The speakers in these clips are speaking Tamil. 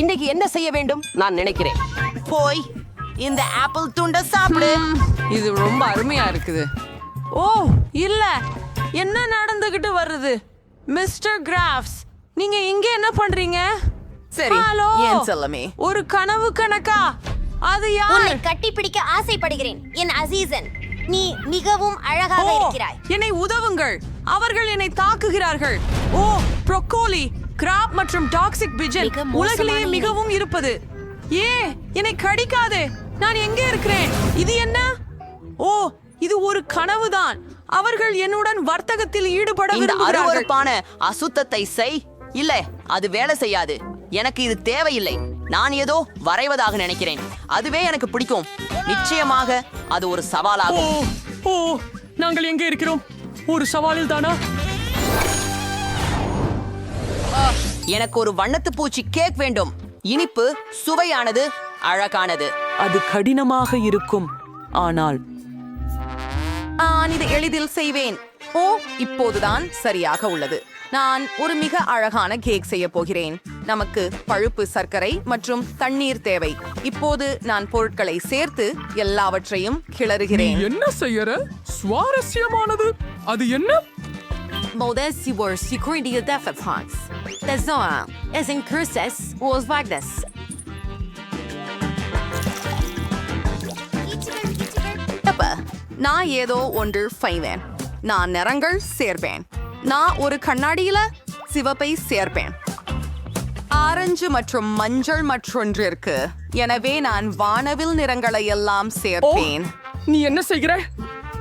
இன்னைக்கு என்ன செய்ய வேண்டும்? நான் நினைக்கிறேன். போய் இந்த ஆப்பிள் துண்டை சாப்பிடு. இது ரொம்ப அருமையா இருக்குது. ஓ இல்ல. என்ன நடந்துகிட்டு வருது? மிஸ்டர் கிராஃப்ஸ் நீங்க இங்க என்ன பண்றீங்க? சரி, ஹலோ ஏன் செல்லமே? ஒரு கனவு கணக்கா? அது உன்னை யார் கட்டிப்பிடிக்க ஆசைப்படுகிறேன் என் அசீசன். நீ மிகவும் அழகாக இருக்கிறாய். என்னை உதவுங்கள். அவர்கள் என்னை தாக்குகிறார்கள். ஓ ப்ரொக்கோலி கிராப் மற்றும் டாக்ஸிக் மோசமான உலகிலேயே. மிகவும் இருப்பது. ஏ என்னை கடிக்காதே. நான் எங்கே இருக்கிறேன்? இது என்ன? ஓ இது ஒரு கனவுதான். அவர்கள் என்னுடன் வர்த்தகத்தில் ஈடுபட இந்த அருவருப்பான அசுத்தத்தை செய். இல்ல அது வேலை செய்யாது. எனக்கு இது தேவையில்லை. நான் ஏதோ வரைவதாக நினைக்கிறேன். அதுவே எனக்கு பிடிக்கும். நிச்சயமாக அது ஒரு சவாலாகும். ஓ நாங்கள் எங்கே இருக்கிறோம்? ஒரு சவாலில் தானா? எனக்கு ஒரு வண்ணத்து பூச்சி கேக் வேண்டும். இனிப்பு சுவையானது அழகானது. அது கடினமாக இருக்கும். ஆனால் நான் இதை எளிதில் செய்வேன். ஓ இப்போதுதான் சரியாக உள்ளது. நான் ஒரு மிக அழகான கேக் செய்ய போகிறேன். நமக்கு பழுப்பு சர்க்கரை மற்றும் தண்ணீர் தேவை. இப்போது நான் பொருட்களை சேர்த்து எல்லாவற்றையும் கிளறுகிறேன். என்ன செய்யற? சுவாரஸ்யமானது. அது என்ன? Modern Seaworld Security Defense. Das Sommer es in Curses was Wagnes. அப்ப நான் ஏதோ ஒன்று செய்வேன் நான் நிறங்கள் சேர்ப்பேன் நான் ஒரு கண்ணாடியில சிவப்பை சேர்ப்பேன் ஆரஞ்சு மற்றும் மஞ்சள் மற்றொன்றிற்கு எனவே நான் வானவில் நிறங்களை எல்லாம் சேர்ப்பேன் நீ என்ன செய்கிற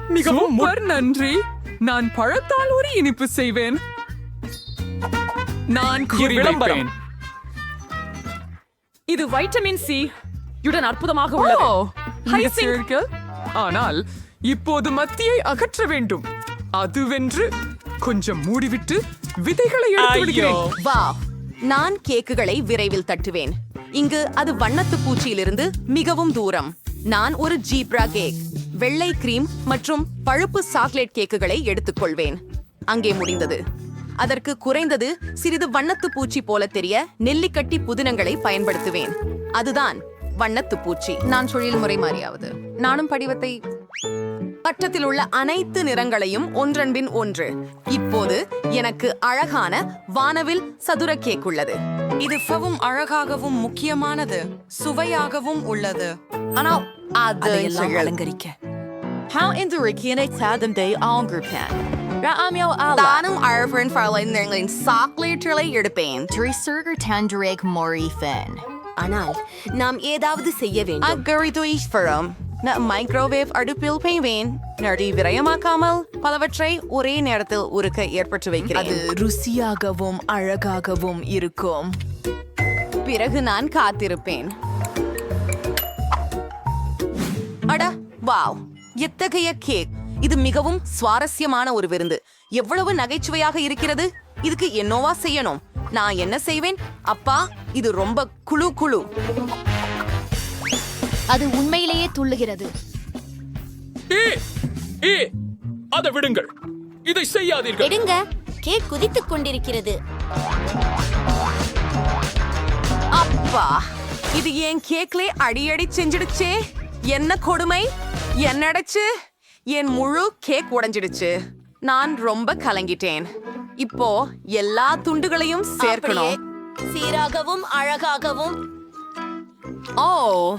மிகவும் நன்றி நான் பழத்தால் ஒரு இனிப்பு செய்வேன் நான் விளம்பரம். குறிவைப்பேன் இது வைட்டமின் சி யுடன் அற்புதமாக உள்ளது. ஆனால் இப்போது மத்தியை அகற்ற வேண்டும். அதுவென்று கொஞ்சம் மூடிவிட்டு விதைகளை எடுத்து வா நான் கேக்குகளை விரைவில் தட்டுவேன். இங்கு அது வண்ணத்து பூச்சியிலிருந்து மிகவும் தூரம். நான் ஒரு ஜீப்ரா கேக் வெள்ளை கிரீம் மற்றும் பழுப்பு சாக்லேட் கேக்குகளை எடுத்துக்கொள்வேன். அங்கே முடிந்தது. அதற்கு குறைந்தது சிறிது வண்ணத்து பூச்சி போல தெரிய நெல்லிக்கட்டி புதினங்களை பயன்படுத்துவேன். அதுதான் வண்ணத்து பூச்சி. நான் தொழில் முறை மாறியாவது. நானும் படிவத்தை பட்டத்தில் உள்ள அனைத்து நிறங்களையும் ஒன்றன்பின் ஒன்று. இப்போது எனக்கு அழகான வானவில் சதுர கேக் உள்ளது. இது மிகவும் அழகாகவும் முக்கியமானது சுவையாகவும் உள்ளது. ஆனால் அது அதையெல்லாம். அலங்கரிக்க. How in the Rikine Tadam Day Algerpan. Ra'amyo Allah. தானும் அழகன் ஃபர்லைன் சாக்லேட்டுகளை எடுப்பேன் Drisser Tandrake Mori Fin. ஆனால் நாம் ஏதாவது செய்ய வேண்டும் அக்கறிது ஈஸ்வரம் நான் மைக்ரோவேவ் அடுப்பில் பெய்வேன் நடி விரயமாக்காமல் பலவற்றை ஒரே நேரத்தில் உருக்க ஏற்பட்டு வைக்கிறேன் ருசியாகவும் அழகாகவும் இருக்கும் பிறகு நான் காத்திருப்பேன் அட வாவ் எத்தகைய கேக் இது மிகவும் சுவாரஸ்யமான ஒரு விருந்து. எவ்வளவு நகைச்சுவையாக இருக்கிறது? இதுக்கு என்னோவா செய்யணும்? நான் என்ன செய்வேன்? அப்பா இது ரொம்ப குழு குழு. அது உண்மையிலேயே துள்ளுகிறது. அதை விடுங்கள். இதை செய்யாதீர்கள். எடுங்க. கேக் குதித்துக் கொண்டிருக்கிறது. அப்பா இது என் கேக்லே அடியடி செஞ்சிடுச்சே? என்ன கொடுமை? என்னடச்சு? என் முழு கேக் உடைஞ்சிடுச்சு. நான் ரொம்ப கலங்கிட்டேன். இப்போ எல்லா துண்டுகளையும் சேர்க்கணும். சீராகவும் அழகாகவும். ஓ.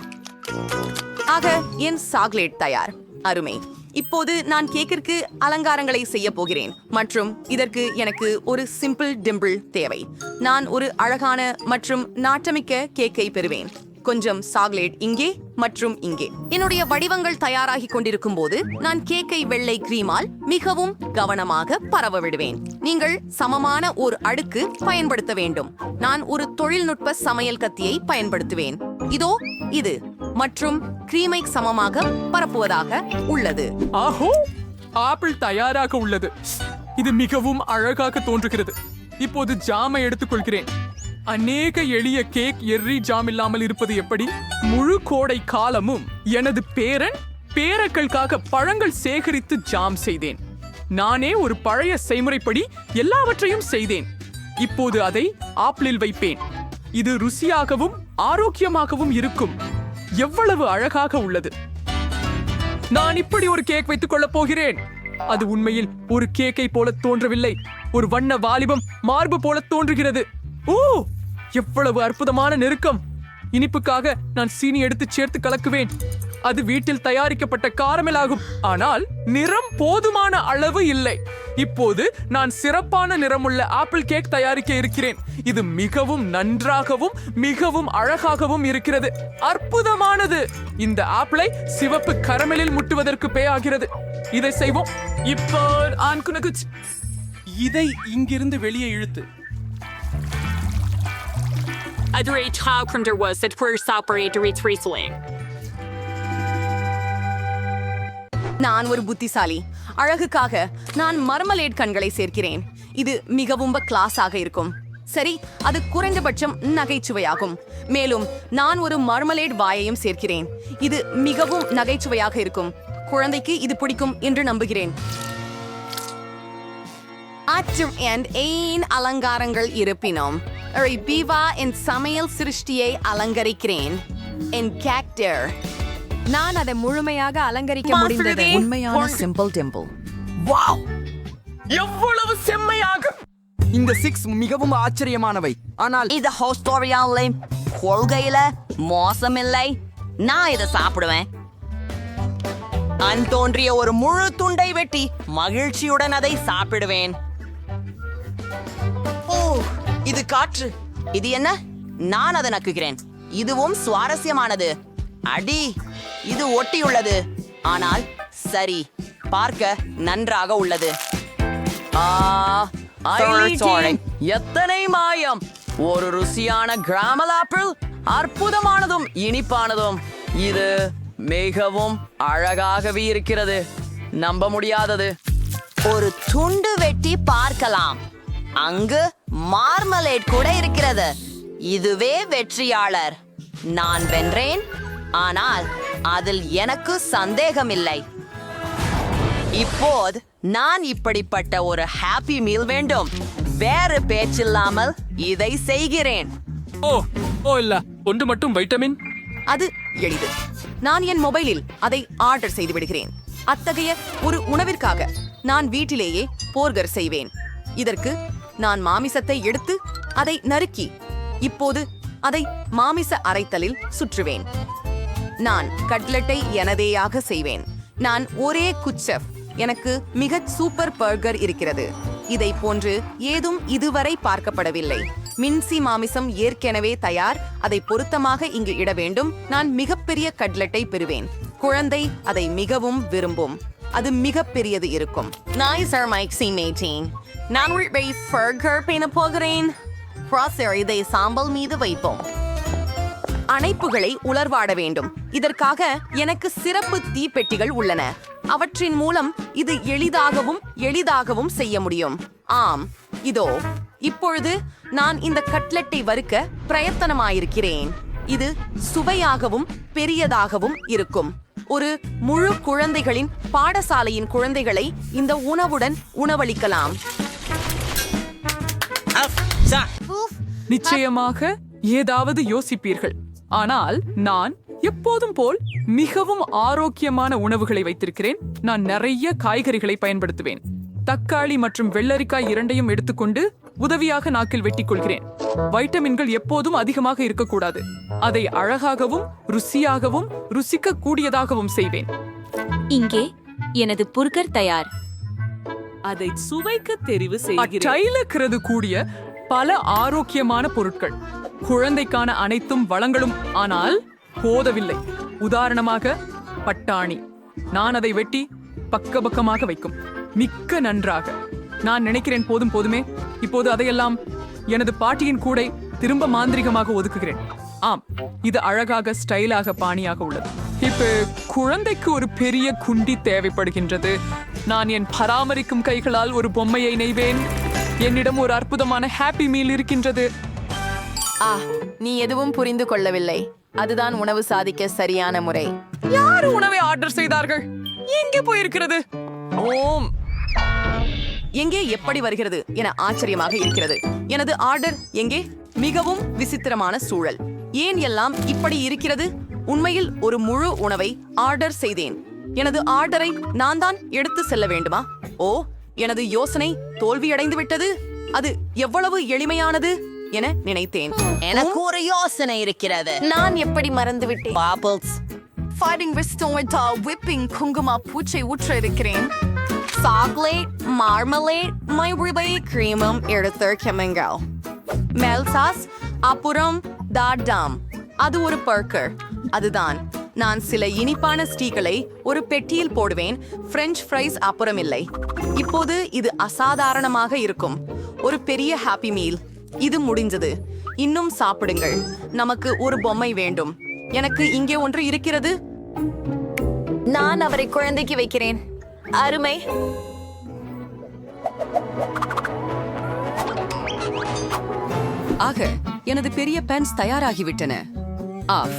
ஆக என் சாக்லேட் தயார். அருமை. இப்போது நான் கேக்கிற்கு அலங்காரங்களை செய்ய போகிறேன். மற்றும் இதற்கு எனக்கு ஒரு சிம்பிள் டிம்பிள் தேவை. நான் ஒரு அழகான மற்றும் நாட்டமிக்க கேக்கை பெறுவேன். கொஞ்சம் சாக்லேட் இங்கே மற்றும் இங்கே. என்னுடைய வடிவங்கள் தயாராகி கொண்டிருக்கும் போது நான் கேக்கை வெள்ளை கிரீமால் மிகவும் கவனமாக பரவ விடுவேன். நீங்கள் சமமான ஒரு அடுக்கு பயன்படுத்த வேண்டும். நான் ஒரு தொழில்நுட்ப சமையல் கத்தியை பயன்படுத்துவேன். இதோ இது மற்றும் கிரீமை சமமாக பரப்புவதாக உள்ளது. ஆஹோ! ஆப்பிள் தயாராக உள்ளது. இது மிகவும் அழகாக தோன்றுகிறது. இப்போது ஜாமை எடுத்துக்கொள்கிறேன். அநேக எளிய கேக் எர்ரி ஜாம் இல்லாமல் இருப்பது எப்படி? முழு கோடை காலமும் எனது பேரன் பேரக்களுக்காக பழங்கள் சேகரித்து ஜாம் செய்தேன். நானே ஒரு பழைய செய்முறைப்படி எல்லாவற்றையும் செய்தேன். இப்போது அதை ஆப்பிளில் வைப்பேன். இது ருசியாகவும் ஆரோக்கியமாகவும் இருக்கும். எவ்வளவு அழகாக உள்ளது. நான் இப்படி ஒரு கேக் வைத்துக் கொள்ளப் போகிறேன். அது உண்மையில் ஒரு கேக்கை போல தோன்றவில்லை. ஒரு வண்ண வாலிபம் மார்பு போல தோன்றுகிறது. ஓ! எவ்வளவு அற்புதமான நெருக்கம். இனிப்புக்காக நான் சீனி எடுத்து சேர்த்து கலக்குவேன். அது வீட்டில் தயாரிக்கப்பட்ட காரமெல் ஆகும் ஆனால் நிறம் போதுமான அளவு இல்லை. இப்போது நான் சிறப்பான நிறமுள்ள ஆப்பிள் கேக் தயாரிக்க இருக்கிறேன். இது மிகவும் நன்றாகவும் மிகவும் அழகாகவும் இருக்கிறது. அற்புதமானது! இந்த ஆப்பிளை சிவப்பு கரமலில் முட்டுவதற்கு பே ஆகிறது. இதை செய்வோம். இப்போ ஆண்குனக்கு இதை இங்கிருந்து வெளியே இழுத்து. Adore taalkrunder was at first operator its நான் ஒரு புத்திசாலி. அழகுக்காக நான் மர்மலேட் கண்களை சேர்க்கிறேன். இது மிகவும் கிளாஸாக இருக்கும். சரி அது குறைந்தபட்சம் நகைச்சுவையாகும். மேலும் நான் ஒரு மர்மலேட் வாயையும் சேர்க்கிறேன். இது மிகவும் நகைச்சுவையாக இருக்கும். குழந்தைக்கு இது பிடிக்கும் என்று நம்புகிறேன். அற்றும் அலங்காரங்கள் இருப்பினோம் பீவா என் சமையல் சிருஷ்டியை அலங்கரிக்கிறேன் என் கேக்டர் நான் அதை முழுமையாக அலங்கரிக்க முடிந்தது. உண்மையான சிம்பிள் டெம்பிள் எவ்வளவு செம்மையாக! இந்த சிக்ஸ் மிகவும் ஆச்சரியமானவை. ஆனால் இது ஹோஸ்டோரியால கொள்கையில மோசமில்லை. நான் இதை சாப்பிடுவேன். அன் தோன்றிய ஒரு முழு துண்டை வெட்டி மகிழ்ச்சியுடன் அதை சாப்பிடுவேன். இது காற்று. இது என்ன? நான் அதை நக்குகிறேன் இதுவும் சுவாரஸ்யமானது. அடி இது ஒட்டியுள்ளது. ஆனால் சரி பார்க்க நன்றாக உள்ளது. எத்தனை மாயம். ஒரு ருசியான கிராமல் ஆப்பிள் அற்புதமானதும் இனிப்பானதும். இது மிகவும் அழகாகவே இருக்கிறது. நம்ப முடியாதது. ஒரு துண்டு வெட்டி பார்க்கலாம். அங்கு மார்மலேட் கூட இருக்கிறது. இதுவே வெற்றியாளர். நான் வென்றேன். ஆனால் அதில் எனக்கு சந்தேகமில்லை. இப்போது நான் இப்படிப்பட்ட ஒரு ஹாப்பி மீல் வேண்டும். வேறு பேச்சில்லாமல் இதை செய்கிறேன். ஓ ஓ இல்ல. ஒன்று மட்டும் வைட்டமின்? அது எளிது. நான் என் மொபைலில் அதை ஆர்டர் செய்து விடுகிறேன். அத்தகைய ஒரு உணவிற்காக நான் வீட்டிலேயே போர்கர் செய்வேன். இதற்கு நான் மாமிசத்தை எடுத்து அதை நறுக்கி இப்போது அதை மாமிச அரைத்தலில் சுற்றுவேன். நான் கட்லெட்டை எனதேயாக செய்வேன். நான் ஒரே குச்செஃப் எனக்கு மிக சூப்பர் பர்கர் இருக்கிறது. இதை போன்று ஏதும் இதுவரை பார்க்கப்படவில்லை. மின்சி மாமிசம் ஏற்கனவே தயார் அதை பொருத்தமாக இங்கு இட வேண்டும். நான் மிகப்பெரிய கட்லெட்டை பெறுவேன். குழந்தை அதை மிகவும் விரும்பும். அது மிகப்பெரியது இருக்கும். நாய்சர் மைக் சி மேட்டிங் நான் ஒரு பர்கர் பேண போகிறேன். Crosshair இதை சாம்பல் மீது வைப்போம். அணைப்புகளை உலர்வாட வேண்டும். இதற்காக எனக்கு சிறப்பு தீப்பெட்டிகள் உள்ளன. அவற்றின் மூலம் இது எளிதாகவும் எளிதாகவும் செய்ய முடியும். ஆம் இதோ இப்பொழுது நான் இந்த கட்லெட்டை வறுக்க பிரயத்தனமாயிருக்கிறேன். இது சுவையாகவும் பெரியதாகவும் இருக்கும். ஒரு முழு குழந்தைகளின் பாடசாலையின் குழந்தைகளை இந்த உணவுடன் உணவளிக்கலாம். நிச்சயமாக ஏதாவது யோசிப்பீர்கள். ஆனால் நான் எப்போதும் போல் மிகவும் ஆரோக்கியமான உணவுகளை வைத்திருக்கிறேன். நான் நிறைய காய்கறிகளை பயன்படுத்துவேன். தக்காளி மற்றும் வெள்ளரிக்காய் இரண்டையும் எடுத்துக்கொண்டு உதவியாக நாக்கில் வெட்டிக் கொள்கிறேன் வைட்டமின்கள் எப்போதும் அதிகமாக இருக்கக்கூடாது. அதை அழகாகவும் ருசியாகவும் ருசிக்க கூடியதாகவும் செய்வேன். இங்கே எனது புர்கர் தயார். அதை சுவைக்க தெரிவு செய்கிறது கூடிய பல ஆரோக்கியமான பொருட்கள். குழந்தைக்கான அனைத்தும் வளங்களும் ஆனால் போதவில்லை. உதாரணமாக பட்டாணி. நான் அதை வெட்டி பக்க பக்கமாக வைக்கும். மிக்க நன்றாக. நான் நினைக்கிறேன் போதும் போதுமே இப்போது அதையெல்லாம் எனது பாட்டியின் கூடை திரும்ப மாந்திரிகமாக ஒதுக்குகிறேன். ஆம் இது அழகாக ஸ்டைலாக பாணியாக உள்ளது. இப்ப குழந்தைக்கு ஒரு பெரிய குண்டி தேவைப்படுகின்றது. நான் என் பராமரிக்கும் கைகளால் ஒரு பொம்மையை நெய்வேன். என்னிடம் ஒரு அற்புதமான ஹாப்பி மீல் இருக்கின்றது. ஆ நீ எதுவும் புரிந்து கொள்ளவில்லை. அதுதான் உணவு சாதிக்க சரியான முறை. யார் உணவை ஆர்டர் செய்தார்கள்? எங்கே போயிருக்கிறது? ஓம். எங்கே எப்படி வருகிறது என ஆச்சரியமாக இருக்கிறது. எனது ஆர்டர் எங்கே? மிகவும் விசித்திரமான சூழல். ஏன் எல்லாம் இப்படி இருக்கிறது? உண்மையில் ஒரு முழு உணவை ஆர்டர் செய்தேன். எனது ஆர்டரை நான் தான் எடுத்து செல்ல வேண்டுமா? ஓ எனது யோசனை தோல்வியடைந்து விட்டது அது எவ்வளவு எளிமையானது என நினைத்தேன். எனக்கு ஒரு யோசனை இருக்கிறது. நான் எப்படி மறந்துவிட்டேன்? பாப்பிள்ஸ் ஃபைட்டிங் விஸ்டோமேட்டா விப்பிங் குங்குமா பூச்சை ஊற்ற இருக்கிறேன். சாக்லேட் மார்மலேட் மைபிளை கிரீமும் எடுத்து கெமங்கல் மெல்சாஸ் அப்புறம் டாடாம் அது ஒரு பர்க்கர் அதுதான். நான் சில இனிப்பான ஸ்டீகளை ஒரு பெட்டியில் போடுவேன். பிரெஞ்ச் ஃப்ரைஸ் அப்புறம் இல்லை இப்போது இது அசாதாரணமாக இருக்கும். ஒரு பெரிய ஹாப்பி மீல் இது முடிஞ்சது. இன்னும் சாப்பிடுங்கள். நமக்கு ஒரு பொம்மை வேண்டும். எனக்கு இங்கே ஒன்று இருக்கிறது. நான் அவரை குழந்தைக்கு வைக்கிறேன். அருமை. ஆக எனது பெரிய பென்ஸ் தயாராகிவிட்டன. ஆஃப்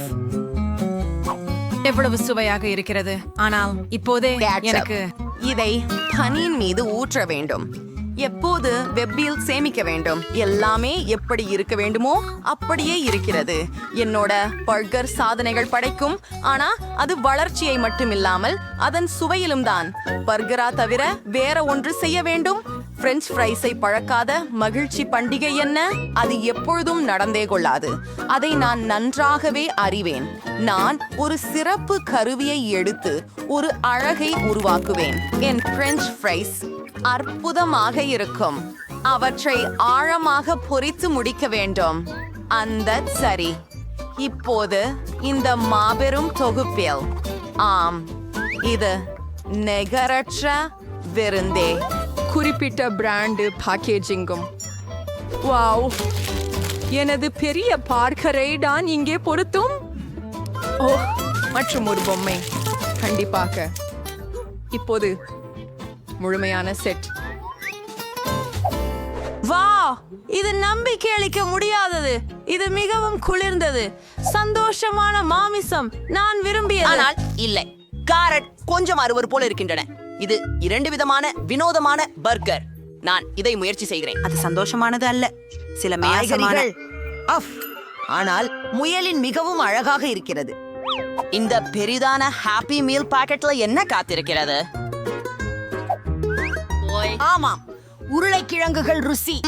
எவ்வளவு சுவையாக இருக்கிறது? ஆனால் இப்போதே எனக்கு இதை பனியின் மீது ஊற்ற வேண்டும். எப்போது வெப்பில் சேமிக்க வேண்டும்? எல்லாமே எப்படி இருக்க வேண்டுமோ அப்படியே இருக்கிறது. என்னோட பர்கர் சாதனைகள் படைக்கும். ஆனா அது வளர்ச்சியை மட்டுமில்லாமல் அதன் சுவையிலும் தான் பர்கரா தவிர வேற ஒன்று செய்ய வேண்டும்? பிரெஞ்ச் ஃப்ரைஸை பழக்காத மகிழ்ச்சி பண்டிகை என்ன? அது எப்பொழுதும் நடந்தே கொள்ளாது. அதை நான் நன்றாகவே அறிவேன். நான் ஒரு சிறப்பு கருவியை எடுத்து ஒரு அழகை உருவாக்குவேன். என் பிரெஞ்ச் ஃப்ரைஸ் அற்புதமாக இருக்கும். அவற்றை ஆழமாக பொரித்து முடிக்க வேண்டும். அந்த சரி. இப்போது இந்த மாபெரும் தொகுப்பில். ஆம். இது நிகரற்ற விருந்தே. குறிப்பிட்ட பிராண்டு பேக்கேஜிங்கும் வாவ் எனது பெரிய பார்க்கரை தான் இங்கே பொருத்தும். ஓ மற்றும் ஒரு பொம்மை. கண்டிப்பாக. இப்போது முழுமையான செட் வா இது நம்பிக்கை அளிக்க முடியாதது. இது மிகவும் குளிர்ந்தது. சந்தோஷமான மாமிசம் நான் விரும்பியது. ஆனால் இல்லை. காரட் கொஞ்சம் அறுவர் போல இருக்கின்றன. இது இரண்டு விதமான வினோதமான பர்கர். நான் இதை முயற்சி செய்கிறேன். அது சந்தோஷமானது அல்ல. சில காய்கறிகள். அஃப். ஆனால் முயலின் மிகவும் அழகாக இருக்கிறது. இந்த பெரிதான ஹாப்பி மீல் பாக்கெட்ல என்ன காத்திருக்கிறது? ஆமாம். உருளைக்கிழங்குகள் ருசி.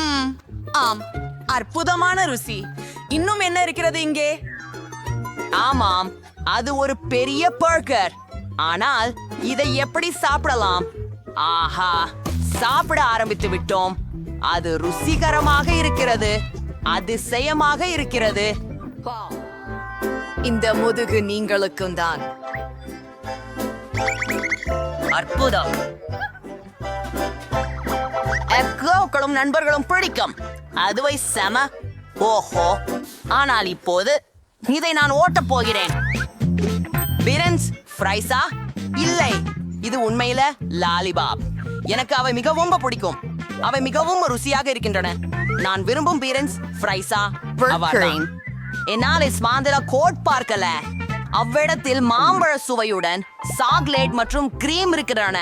ஆம். அற்புதமான ருசி. இன்னும் என்ன இருக்கிறது இங்கே? ஆமாம். அது ஒரு பெரிய பர்கர். ஆனால் இதை எப்படி சாப்பிடலாம்? ஆஹா சாப்பிட ஆரம்பித்து விட்டோம். அது ருசிகரமாக இருக்கிறது அதிசயமாக இருக்கிறது. இந்த முதுகு நீங்களுக்கும் தான். அற்புதம். எக்கோக்களும் நண்பர்களும் பிடிக்கும். அதுவை செம. ஓஹோ. ஆனால் இப்போது இதை நான் ஓட்டப் போகிறேன். பிரன்ஸ் ஃப்ரைஸா இல்லை. இது உண்மையில லாலிபாப். எனக்கு அவை மிகவும் பிடிக்கும். அவை மிகவும் ருசியாக இருக்கின்றன. நான் விரும்பும் பீரன்ஸ் ஃப்ரைஸா என்னால் ஸ்மாந்திர கோட் பார்க்கல. அவ்விடத்தில் மாம்பழ சுவையுடன் சாக்லேட் மற்றும் கிரீம் இருக்கிறன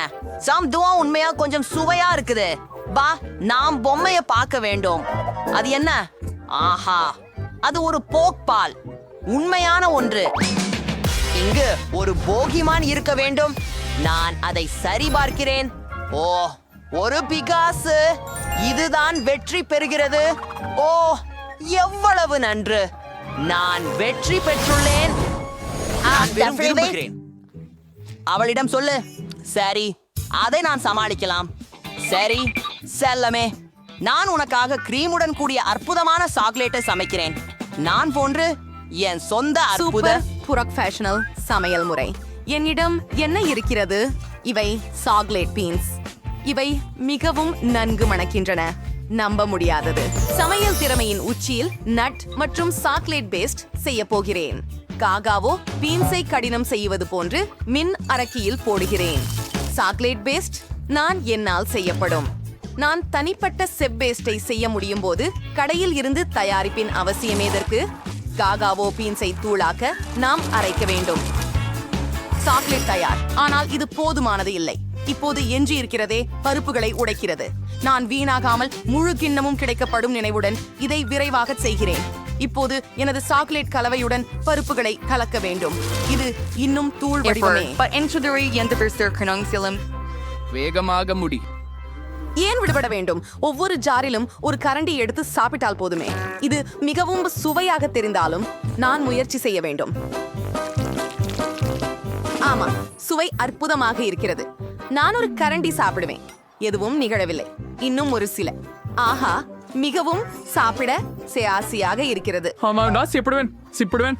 சம்துவா உண்மையா கொஞ்சம் சுவையா இருக்குது. பா நாம் பொம்மைய பார்க்க வேண்டும். அது என்ன? ஆஹா. அது ஒரு போக் பால். உண்மையான ஒன்று. இங்கு ஒரு போகிமான் இருக்க வேண்டும்? நான் அதை சரிபார்க்கிறேன் ஓ ஒரு பிகாசு. இதுதான் வெற்றி பெறுகிறது. ஓ எவ்வளவு நன்று. நான் வெற்றி பெற்றுள்ளேன். அவளிடம் சொல்லு. சரி அதை நான் சமாளிக்கலாம். சரி செல்லமே. நான் உனக்காக கிரீமுடன் கூடிய அற்புதமான சாக்லேட்டை சமைக்கிறேன். நான் போன்று என் சொந்த அற்புத புரொஃபஷனல் சமையல் முறை. என்னிடம் என்ன இருக்கிறது? இவை சாக்லேட் பீன்ஸ் இவை மிகவும் நன்கு மணக்கின்றன. நம்ப முடியாதது. சமையல் திறமையின் உச்சியில் நட் மற்றும் சாக்லேட் பேஸ்ட் செய்ய போகிறேன். காகாவோ பீன்ஸை கடினம் செய்வது போன்று மின் அரக்கியில் போடுகிறேன். சாக்லேட் பேஸ்ட் நான் என்னால் செய்யப்படும். நான் தனிப்பட்ட செப் பேஸ்டை செய்ய முடியும் போது கடையில் இருந்து தயாரிப்பின் அவசியம் எதற்கு? காகாவோ பீன்ஸை தூளாக்க நாம் அரைக்க வேண்டும். சாக்லேட் தயார். ஆனால் இது போதுமானது இல்லை. இப்போது எஞ்சி இருக்கிறதே பருப்புகளை உடைக்கிறது. நான் வீணாகாமல் முழு கிண்ணமும் கிடைக்கப்படும் நினைவுடன் இதை விரைவாக செய்கிறேன். இப்போது எனது சாக்லேட் கலவையுடன் பருப்புகளை கலக்க வேண்டும். இது இன்னும் தூள் வடிவமே. வேகமாக முடி. ஏன் விடுபட வேண்டும்? ஒவ்வொரு ஜாரிலும் ஒரு கரண்டி எடுத்து சாப்பிட்டால் போதுமே. இது மிகவும் சுவையாக தெரிந்தாலும் நான் முயற்சி செய்ய வேண்டும். ஆமா சுவை அற்புதமாக இருக்கிறது. நான் ஒரு கரண்டி சாப்பிடுவேன். எதுவும் நிகழவில்லை. இன்னும் ஒரு சில. ஆஹா மிகவும் சாப்பிட சே- ஆசையாக இருக்கிறது. ஆமா நான் சிப்பிடுவேன் சிப்பிடுவேன்.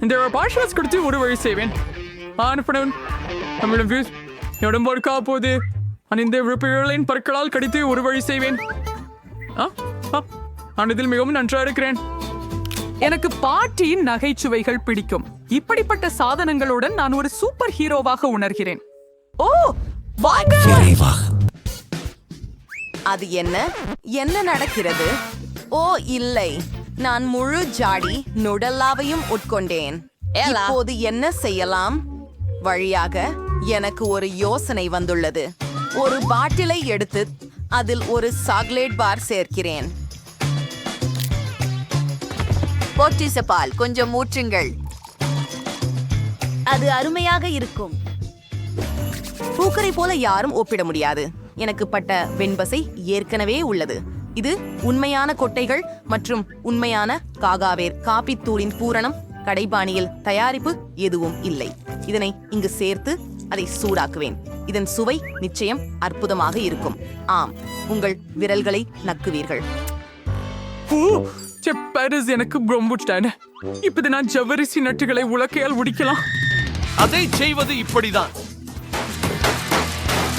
இந்த பாஷாஸ் கொடுத்து ஒரு வழி செய்வேன். அனுப்பினவன் நம்மிடம் வியூஸ் என்னிடம் பொறுக்கா இந்த விழுப்புகளின் பற்களால் கடித்து ஒரு வழி செய்வேன். நான் இதில் மிகவும் நன்றா இருக்கிறேன். எனக்கு பாட்டியின் நகைச்சுவைகள் பிடிக்கும். இப்படிப்பட்ட சாதனங்களுடன் நான் ஒரு சூப்பர் ஹீரோவாக உணர்கிறேன். ஓ வாங்க! அது என்ன? என்ன நடக்கிறது? ஓ இல்லை. நான் முழு ஜாடி நுடல்லாவையும் உட்கொண்டேன். ஏலா. இப்போது என்ன செய்யலாம்? வழியாக எனக்கு ஒரு யோசனை வந்துள்ளது. ஒரு பாட்டிலை எடுத்து அதில் ஒரு சாக்லேட் பார் சேர்க்கிறேன். பொட்டிசப்பால் கொஞ்சம் ஊற்றுங்கள். அது அருமையாக இருக்கும். பூக்கரை போல யாரும் ஒப்பிட முடியாது. எனக்கு பட்ட வெண்பசை ஏற்கனவே உள்ளது. இது உண்மையான கொட்டைகள் மற்றும் உண்மையான காகாவேர் காபித்தூளின் பூரணம் கடைபாணியில் தயாரிப்பு எதுவும் இல்லை. இதனை இங்கு சேர்த்து அதை சூடாக்குவேன். இதன் சுவை நிச்சயம் அற்புதமாக இருக்கும். ஆம் உங்கள் விரல்களை நக்குவீர்கள். செப்பரிஸ் எனக்கு ரொம்ப இப்போது நான் ஜவ்வரிசி நட்டுகளை உலக்கையால் உடிக்கலாம். அதை செய்வது இப்படிதான்.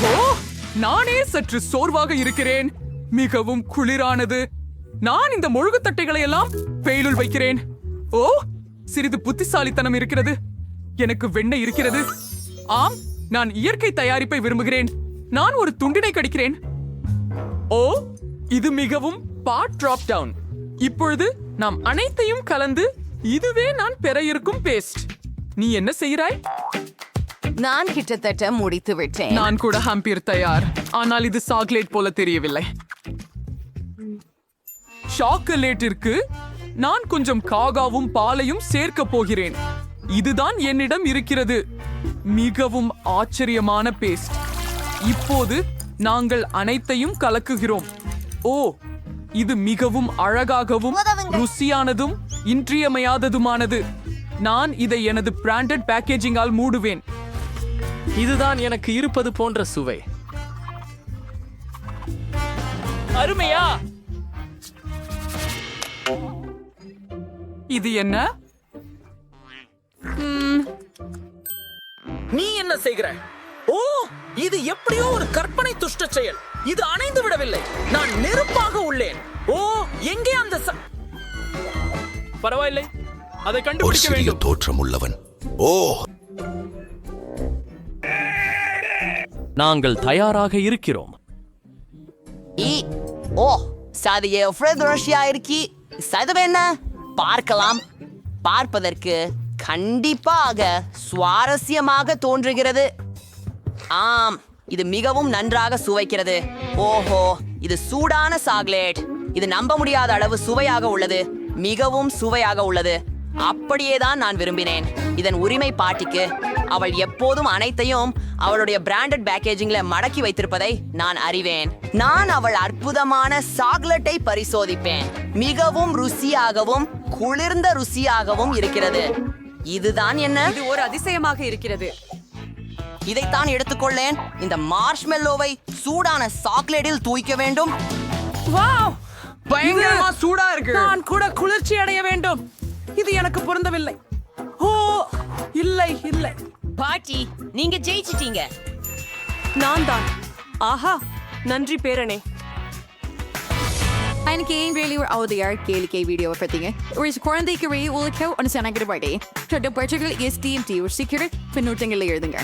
ஓ நானே சற்று சோர்வாக இருக்கிறேன். மிகவும் குளிரானது. நான் இந்த முழுகு தட்டைகளை எல்லாம் வெயிலுள் வைக்கிறேன். ஓ சிறிது புத்திசாலித்தனம் இருக்கிறது. எனக்கு வெண்ணெய் இருக்கிறது. ஆம் நான் இயற்கை தயாரிப்பை விரும்புகிறேன். நான் ஒரு துண்டினை கடிக்கிறேன். ஓ இது மிகவும் பாட் டிராப் டவுன் இப்பொழுது நாம் அனைத்தையும் கலந்து இதுவே நான் பெற இருக்கும் பேஸ்ட் நீ என்ன செய்கிறாய்? நான் கிட்டத்தட்ட முடித்து விட்டேன். நான் கூட ஹம்பியர் தயார். ஆனால் இது சாக்லேட் போல தெரியவில்லை. சாக்லேட்டிற்கு நான் கொஞ்சம் காகாவும் பாலையும் சேர்க்க போகிறேன். இதுதான் என்னிடம் இருக்கிறது. மிகவும் ஆச்சரியமான பேஸ்ட் இப்போது நாங்கள் அனைத்தையும் கலக்குகிறோம். ஓ இது மிகவும் அழகாகவும் ருசியானதும் இன்றியமையாததுமானது. நான் இதை எனது பிராண்டட் பேக்கேஜிங்கால் மூடுவேன். இதுதான் எனக்கு இருப்பது போன்ற சுவை. அருமையா! இது என்ன? நீ என்ன செய்கிற? ஓ இது எப்படியோ ஒரு கற்பனை துஷ்ட செயல். இது அணைந்து விடவில்லை. நான் நெருப்பாக உள்ளேன். ஓ எங்கே அந்த ச- பரவாயில்லை. அதை கண்டுபிடிக்க வேண்டும். தோற்றம் உள்ளவன் ஓ. நாங்கள் தயாராக இருக்கிறோம். ஈ ஓ சாதிய ஃப்ரெட் ரஷ்யா இருக்கி சதுவ என்ன? பார்க்கலாம். பார்ப்பதற்கு கண்டிப்பாக சுவாரஸ்யமாக தோன்றுகிறது. ஆம் இது மிகவும் நன்றாக சுவைக்கிறது. ஓஹோ இது சூடான சாக்லேட். இது நம்ப முடியாத அளவு சுவையாக உள்ளது. மிகவும் சுவையாக உள்ளது. அப்படியே தான் நான் விரும்பினேன். இதன் உரிமை பாட்டிக்கு அவள் எப்போதும் அனைத்தையும் அவளுடைய பிராண்டட் பேக்கேஜிங்ல மடக்கி வைத்திருப்பதை நான் அறிவேன். நான் அவள் அற்புதமான சாக்லேட்டை பரிசோதிப்பேன். மிகவும் ருசியாகவும் குளிர்ந்த ருசியாகவும் இருக்கிறது. இதுதான் என்ன? இது ஒரு அதிசயமாக இருக்கிறது. இதைத்தான் எடுத்துக்கொள்ளேன். இந்த மார்ஷ்மெல்லோவை சூடான சாக்லேட்டில் தூய்க்க வேண்டும். வாவ்! பயங்கரமா சூடா இருக்கு. நான் கூட குளிர்ச்சி அடைய வேண்டும். இது எனக்கு பொருந்தவில்லை. ஓ இல்லை இல்லை. பாட்டி நீங்க ஜெயிச்சிட்டீங்க. நான் தான். ஆஹா நன்றி பேரனே. எனக்கு ஏன் வேலி ஒரு அவதையார் கேளிக்கை வீடியோவை பார்த்தீங்க ஒரு குழந்தைக்கு உள்ள உலக ஒன்று சனகிற பாடி பிரச்சனைகள் எஸ்டிஎம்டி ஒரு சீக்கிரம் பின்னூட்டங்களில் எழுதுங்க